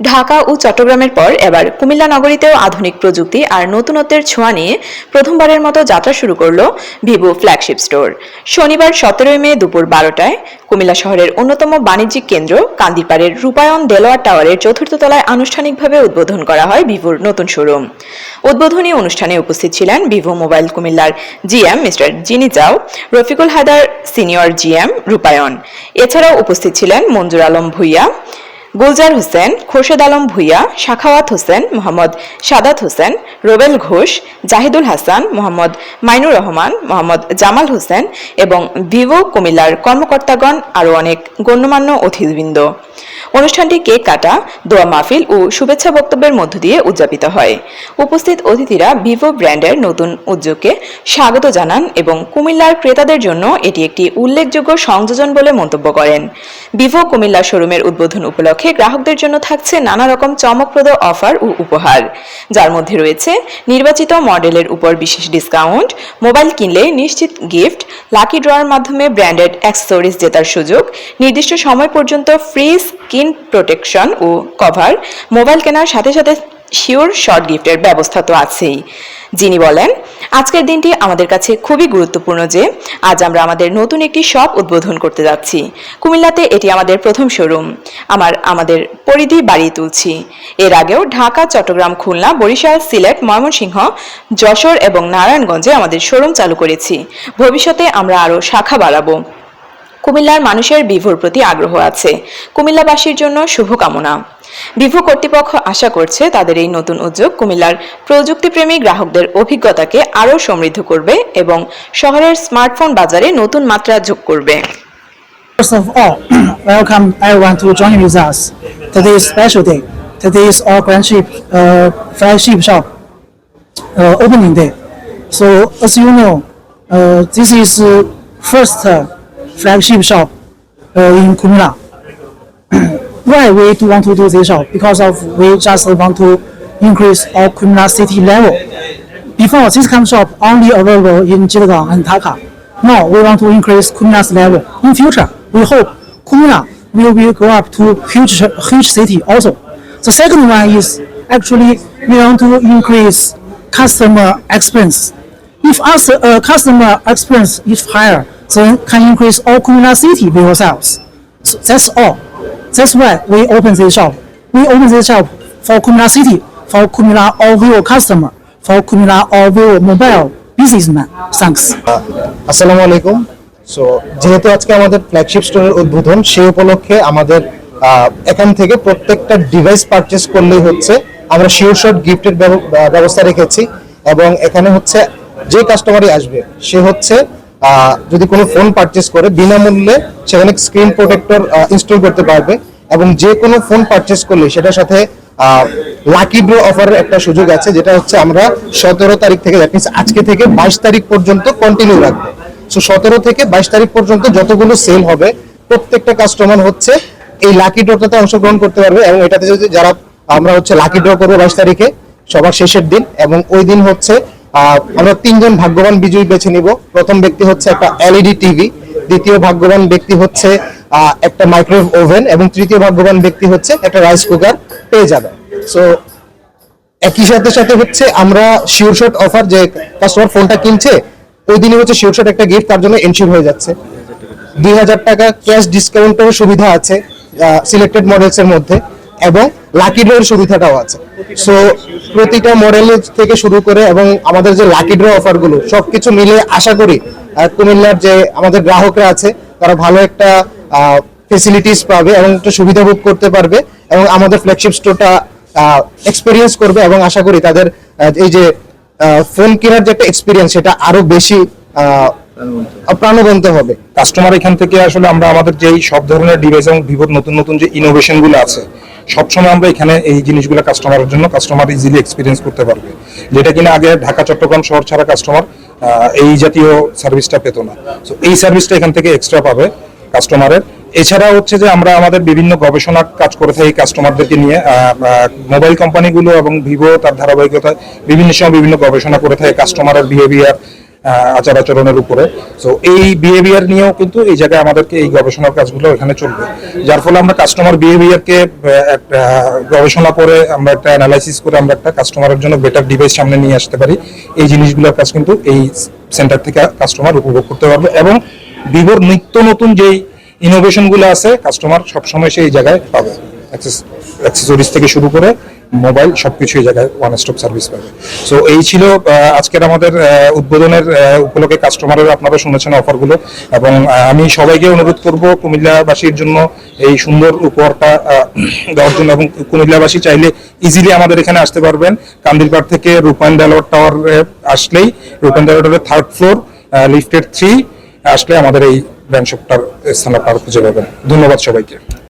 ঢাকা ও চট্টগ্রামের পর এবার কুমিল্লা নগরীতেও আধুনিক প্রযুক্তি আর নতুনত্বের ছোঁয়া নিয়ে প্রথমবারের মতো যাত্রা শুরু করল ভিভো ফ্ল্যাগশিপ স্টোর। শনিবার সতেরোই মে দুপুর বারোটায় কুমিল্লা শহরের অন্যতম বাণিজ্যিক কেন্দ্র কান্দিপাড়ের রূপায়ণ দেলোয়ার টাওয়ারের চতুর্থ তলায় আনুষ্ঠানিকভাবে উদ্বোধন করা হয় ভিভোর নতুন শোরুম। উদ্বোধনী অনুষ্ঠানে উপস্থিত ছিলেন ভিভো মোবাইল কুমিল্লার GM mister Jini Chao, Rafiqul Haider senior GM রূপায়ণ। এছাড়াও উপস্থিত ছিলেন মঞ্জুর আলম ভুইয়া গুলজার হোসেন, খোরশেদ আলম ভুইয়া, শাখাওয়াত হোসেন মোহাম্মদ সাদাত হোসেন, রোবেল ঘোষ, জাহিদুল হাসান মোহাম্মদ মাইনুর রহমান মোহাম্মদ জামাল হোসেন এবং ভিভো কুমিল্লার কর্মকর্তাগণ আরও অনেক গণ্যমান্য অতিথিবৃন্দ। অনুষ্ঠানটি কেক কাটা, দোয়া মাহফিল ও শুভেচ্ছা বক্তব্যের মধ্য দিয়ে উদযাপিত হয়। উপস্থিত অতিথিরা ভিভো ব্র্যান্ডের নতুন উদ্যোগকে স্বাগত জানান এবং কুমিল্লার ক্রেতাদের জন্য এটি একটি উল্লেখযোগ্য সংযোজন বলে মন্তব্য করেন। ভিভো কুমিল্লা শোরুমের উদ্বোধন উপলক্ষে গ্রাহকদের জন্য থাকছে নানা রকম চমকপ্রদ অফার ও উপহার। যার মধ্যে রয়েছে নির্বাচিত মডেলের উপর বিশেষ ডিসকাউন্ট, মোবাইল কিনলে নিশ্চিত গিফট, লাকি ড্রয়ের মাধ্যমে ব্র্যান্ডেড অ্যাক্সেসরিজ জেতার সুযোগ, নির্দিষ্ট সময় পর্যন্ত ফ্রি স্কিন প্রোটেকশন ও কভার। মোবাইল কেনার সাথে সাথে শিওর শর্ট গিফটের ব্যবস্থা তো আছেই। যিনি বলেন, আজকের দিনটি আমাদের কাছে খুবই গুরুত্বপূর্ণ যে আজ আমরা আমাদের নতুন একটি শপ উদ্বোধন করতে যাচ্ছি। কুমিল্লাতে এটি আমাদের প্রথম শোরুম। আমার, আমাদের পরিধি বাড়িয়ে তুলছি। এর আগেও ঢাকা, চট্টগ্রাম, খুলনা, বরিশাল, সিলেট, ময়মনসিংহ, যশোর এবং নারায়ণগঞ্জে আমাদের শোরুম চালু করেছি। ভবিষ্যতে আমরা আরও শাখা বাড়াবো কুমিল্লার মানুষের বিভোর প্রতি আগ্রহ আছে কুমিল্লাবাসীর জন্য শুভকামনা বিভো কর্তৃপক্ষ আশা করছে তাদের এই নতুন উদ্যোগ কুমিল্লার প্রযুক্তিপ্রেমী গ্রাহকদের অভিজ্ঞতাকে আরও সমৃদ্ধ করবে এবং শহরের স্মার্টফোন বাজারে নতুন মাত্রা যোগ করবে First of all, welcome everyone to join with us. Today is special day. Today is our flagship, uh, flagship shop uh, opening day. So as you know, uh, this is uh, first uh, flagship shop uh, in Kumila. Why we do want to do this shop? Because of we just want to increase our Kumila city level. Before this kind of shop only available in Jilgang and Dhaka. Now we want to increase Kumila's level. In future, we hope Kumila will be grow up to huge huge city also. The second one is actually we want to increase customer experience. If us uh, customer experience is higher, then can increase all Kumila city viewer sales. So that's all. That's why we open this shop. We open this shop for Kumila city, for Kumila all viewer customer, for Kumila all viewer mobile businessman. Thanks. আসসালামু আলাইকুম so যেহেতু আজকে আমাদের flagship স্টোরের উদ্বোধন সেই উপলক্ষে আমাদের এখান থেকে প্রত্যেকটা ডিভাইস পারচেস করলেই হচ্ছে আমরা শিওর শট গিফটের ব্যবস্থা রেখেছি এবং এখানে হচ্ছে যে কাস্টমারই আসবে সে হচ্ছে যদি কোনো ফোন পারচেস করে, বিনামূল্যে সেখানে স্ক্রিন প্রোটেক্টর ইনস্টল করতে পারবে এবং যে কোনো ফোন পারচেস করলে সেটার সাথে লাকি ড্র অফারের একটা সুযোগ আছে, যেটা হচ্ছে আমরা সতেরো তারিখ থেকে দ্যাট মিনস আজকে থেকে বাইশ তারিখ পর্যন্ত কন্টিনিউ রাখব। সো সতেরো থেকে বাইশ তারিখ পর্যন্ত যতগুলো সেল হবে, প্রত্যেকটা কাস্টমার হচ্ছে এই লাকি ড্রটাতে অংশগ্রহণ করতে পারবে এবং এটাতে যদি যারা, আমরা হচ্ছে লাকি ড্র করব বাইশ তারিখে, সবার শেষের দিন এবং ওই দিন হচ্ছে আমরা তিনজন ভাগ্যবান বিজয়ী বেছে নিব। প্রথম ব্যক্তি হচ্ছে একটা এলইডি টিভি দ্বিতীয় ভাগ্যবান ব্যক্তি হচ্ছে একটা মাইক্রোওয়েভ ওভেন এবং তৃতীয় ভাগ্যবান ব্যক্তি হচ্ছে একটা রাইস কুকার পেয়ে যাবে সো একই সাথে সাথে হচ্ছে আমরা শিওর শট অফার যে কাস্টমার ফোনটা কিনছে, ওই দিনই হচ্ছে শিওর শট একটা গিফট তার জন্য এনশিওর হয়ে যাচ্ছে। দুই হাজার টাকা ক্যাশ ডিসকাউন্টের সুবিধা আছে সিলেক্টেড মডেলস এর মধ্যে। এবং লাকি ড্র এর সুবিধাটাও আছে। সো প্রতিটা মডেল থেকে শুরু করে এবং আমাদের যে লাকি ড্র অফারগুলো সবকিছু মিলে আশা করি কুমিল্লার যে আমাদের গ্রাহকরা আছে, তারা ভালো একটা ফেসিলিটিস পাবে এবং একটা সুবিধা ভোগ করতে পারবে এবং আমাদের ফ্ল্যাগশিপ স্টোরটা এক্সপিরিয়েন্স করবে এবং আশা করি তাদের এই যে ফোন কেনার যে একটা এক্সপিরিয়েন্স সেটা আরও বেশি প্রাণবন্ত হবে। কাস্টমার এখান থেকে আসলে আমরা আমাদের যেই সব ধরনের ডিভাইস এবং ভিভোর নতুন নতুন যে ইনোভেশনগুলো আছে, সবসময় আমরা এখানে এই জিনিসগুলো কাস্টমারের জন্য কাস্টমার ইজিলি এক্সপিরিয়েন্স করতে পারবে। যেটা কিনা আগে ঢাকা, চট্টগ্রাম শহর ছাড়া কাস্টমার এই জাতীয় সার্ভিসটা পেত না। তো এই সার্ভিসটা এখান থেকে এক্সট্রা পাবে কাস্টমারের এছাড়া হচ্ছে যে আমরা আমাদের বিভিন্ন গবেষণা কাজ করে থাকি কাস্টমারদেরকে নিয়ে মোবাইল কোম্পানিগুলো এবং ভিভো তার ধারাবাহিকতায় বিভিন্ন সময় বিভিন্ন গবেষণা করে থাকে কাস্টমারের বিহেভিয়ার আচার আচরণের উপরে। তো এই বিহেভিয়ার নিয়েও কিন্তু এই জায়গায় আমাদেরকে এই গবেষণার কাজগুলো এখানে চলবে। যার ফলে আমরা কাস্টমার বিহেভিয়ারকে একটা গবেষণা করে আমরা একটা অ্যানালাইসিস করে আমরা একটা কাস্টমারের জন্য বেটার ডিভাইস সামনে নিয়ে আসতে পারি। এই জিনিসগুলোর কাজ কিন্তু এই সেন্টার থেকে কাস্টমার উপভোগ করতে পারবে এবং ভিভোর নিত্য নতুন যেই ইনোভেশনগুলো আছে কাস্টমার সবসময় সেই জায়গায় পাবে। অ্যাক্সেসরিজ থেকে শুরু করে মোবাইল, সবকিছু এই জায়গায় ওয়ান স্টপ সার্ভিস পাবে। সো এই ছিল আজকের আমাদের উদ্বোধনের উপলক্ষে কাস্টমারের আপনারা শুনেছেন অফারগুলো এবং আমি সবাইকে অনুরোধ করব কুমিল্লাবাসীর জন্য এই সুন্দর উপহারটা দেওয়ার জন্য এবং কুমিল্লাবাসী চাইলে ইজিলি আমাদের এখানে আসতে পারবেন। কান্দিরপাড় থেকে রূপায়ণ ডায়লট টাওয়ার আসলেই, রূপায়ণ ডায়লটের থার্ড ফ্লোর লিফটেড থ্রি আসলে আমাদের এই ব্যাংক শপটার স্থান আপনারা খুঁজে পাবেন। ধন্যবাদ সবাইকে।